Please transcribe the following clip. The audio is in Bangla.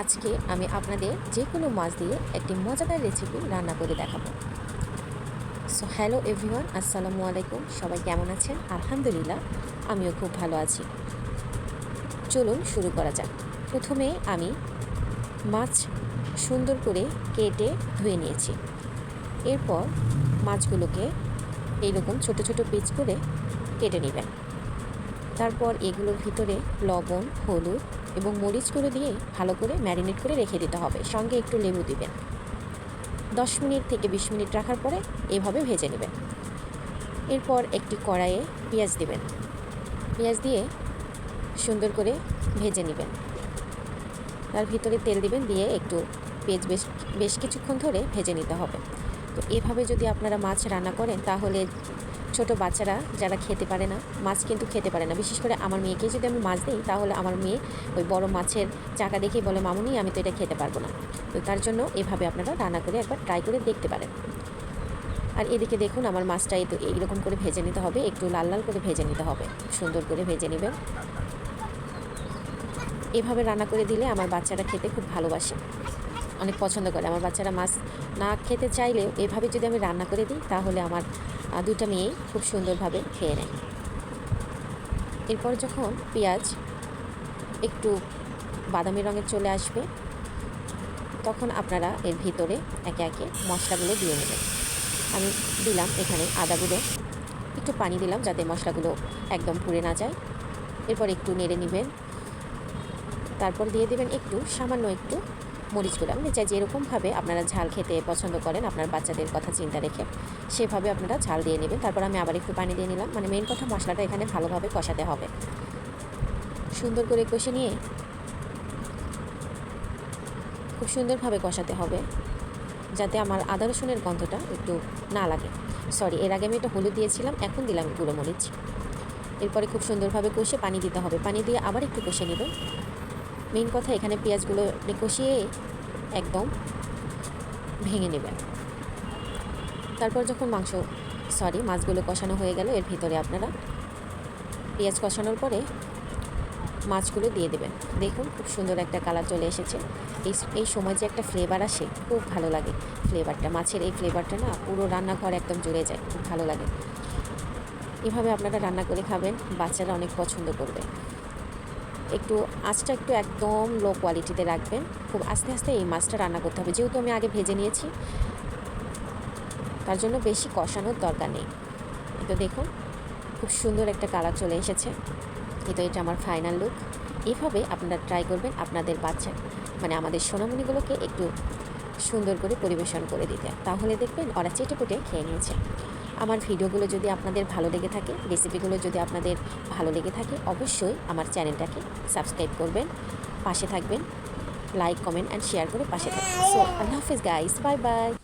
আজকে আমি আপনাদের যে কোনো মাছ দিয়ে একটি মজাদার রেসিপি রান্না করে দেখাবো। সো হ্যালো এভরিওয়ান আসসালামু আলাইকুম। সবাই কেমন আছেন? আলহামদুলিল্লাহ, আমিও খুব ভালো আছি। চলুন শুরু করা যাক। প্রথমে আমি মাছ সুন্দর করে কেটে ধুয়ে নিয়েছি। এরপর মাছগুলোকে এইরকম ছোট ছোট পিচ করে কেটে নেবেন। তারপর এগুলোর ভিতরে লবণ, হলুদ এবং মরিচ মরিচগুলো দিয়ে ভালো করে ম্যারিনেট করে রেখে দিতে হবে। সঙ্গে একটু লেবু দিবেন। দশ মিনিট থেকে বিশ মিনিট রাখার পরে এভাবে ভেজে নেবেন। এরপর একটি কড়াইয়ে পেঁয়াজ দিবেন। পেঁয়াজ দিয়ে সুন্দর করে ভেজে নেবেন। তার ভিতরে তেল দিবেন দিয়ে একটু পেঁয়াজ বেশ বেশ কিছুক্ষণ ধরে ভেজে নিতে হবে। তো এভাবে যদি আপনারা মাছ রান্না করেন তাহলে ছোট বাচ্চারা যারা খেতে পারে না, মাছ কিন্তু খেতে পারে না। বিশেষ করে আমার মেয়েকে যদি আমি মাছ দিই, তাহলে আমার মেয়ে ওই বড় মাছের চাকা দেখেই বলে, মামুনি, আমি তো এটা খেতে পারব না। তো তার জন্য এভাবে আপনারা রান্না করে একবার ট্রাই করে দেখতে পারেন। আর এদিকে দেখুন, আমার মাছটা এই তো এইরকম করে ভেজে নিতে হবে, একটু লাল লাল করে ভেজে নিতে হবে, সুন্দর করে ভেজে নেবেন। এভাবে রান্না করে দিলে আমার বাচ্চারা খেতে খুব ভালোবাসে। অনেক পছন্দ করে। আমার বাচ্চারা মাছ না খেতে চাইলেও এভাবে যদি আমি রান্না করে দিই, তাহলে আমার দুটো মেয়ে খুব সুন্দরভাবে খেয়ে নেয়। এরপর যখন পেঁয়াজ একটু বাদামি রঙের চলে আসবে, তখন আপনারা এর ভিতরে একে একে মশলাগুলো দিয়ে নেবেন। আমি দিলাম এখানে আদাগুলো। একটু পানি দিলাম যাতে মশলাগুলো একদম পুড়ে না যায়। এরপর একটু নেড়ে নেবেন। তারপর দিয়ে দেবেন একটু সামান্য একটু মরিচ গুঁড়া। যা যেরকমভাবে আপনারা ঝাল খেতে পছন্দ করেন আপনার বাচ্চাদের কথা চিন্তা রেখে। সেভাবে আপনারা ঝাল দিয়ে নেবেন। তারপর আমি আবার একটু পানি দিয়ে নিলাম। মানে মেন কথা মশলাটা এখানে ভালোভাবে কষাতে হবে। সুন্দর করে কষে নিয়ে খুব সুন্দরভাবে কষাতে হবে, যাতে আমার আদা রসুনের গন্ধটা একটু না লাগে। সরি এর আগে আমি একটা হলুদ দিয়েছিলাম, এখন দিলাম গুঁড়ো মরিচ। এরপরে খুব সুন্দরভাবে কষে পানি দিতে হবে। পানি দিয়ে আবার একটু কষে নেবেন। মেন কথা, এখানে পেঁয়াজগুলো কষিয়ে একদম ভেঙে নেবেন তারপর যখন মাংস সরি মাছগুলো কষানো হয়ে গেল, এর ভিতরে আপনারা পেঁয়াজ কষানোর পরে মাছগুলো দিয়ে দেবেন। দেখুন, খুব সুন্দর একটা কালার চলে এসেছে। এই এই সময় যে একটা ফ্লেভার আসে, খুব ভালো লাগে ফ্লেভারটা মাছের এই ফ্লেভারটা না, পুরো রান্নাঘর একদম জুড়ে যায়, খুব ভালো লাগে। এভাবে আপনারা রান্না করে খাবেন, বাচ্চারা অনেক পছন্দ করবে। একটু আঁচটা একটু একদম লো কোয়ালিটিতে রাখবেন। খুব আস্তে আস্তে এই মাছটা রান্না করতে হবে। যেহেতু আমি আগে ভেজে নিয়েছি, তার জন্য বেশি কষানোর দরকার নেই। তো দেখুন, খুব সুন্দর একটা কালার চলে এসেছে। এই তো এটা আমার ফাইনাল লুক এভাবে আপনারা ট্রাই করবেন আপনাদের বাচ্চা মানে আমাদের সোনামণিগুলোকে একটু সুন্দর করে পরিবেশন করে দিতে। তাহলে দেখবেন ওরা চেটে পুটে খেয়ে নিয়েছে। আমার ভিডিওগুলো যদি আপনাদের ভালো লেগে থাকে রেসিপিগুলো যদি আপনাদের ভালো লেগে থাকে, অবশ্যই আমার চ্যানেলটাকে সাবস্ক্রাইব করবেন, পাশে থাকবেন লাইক কমেন্ট অ্যান্ড শেয়ার করে পাশে থাকবেন। সো আল্লাহ হাফিজ গাইস বাই বাই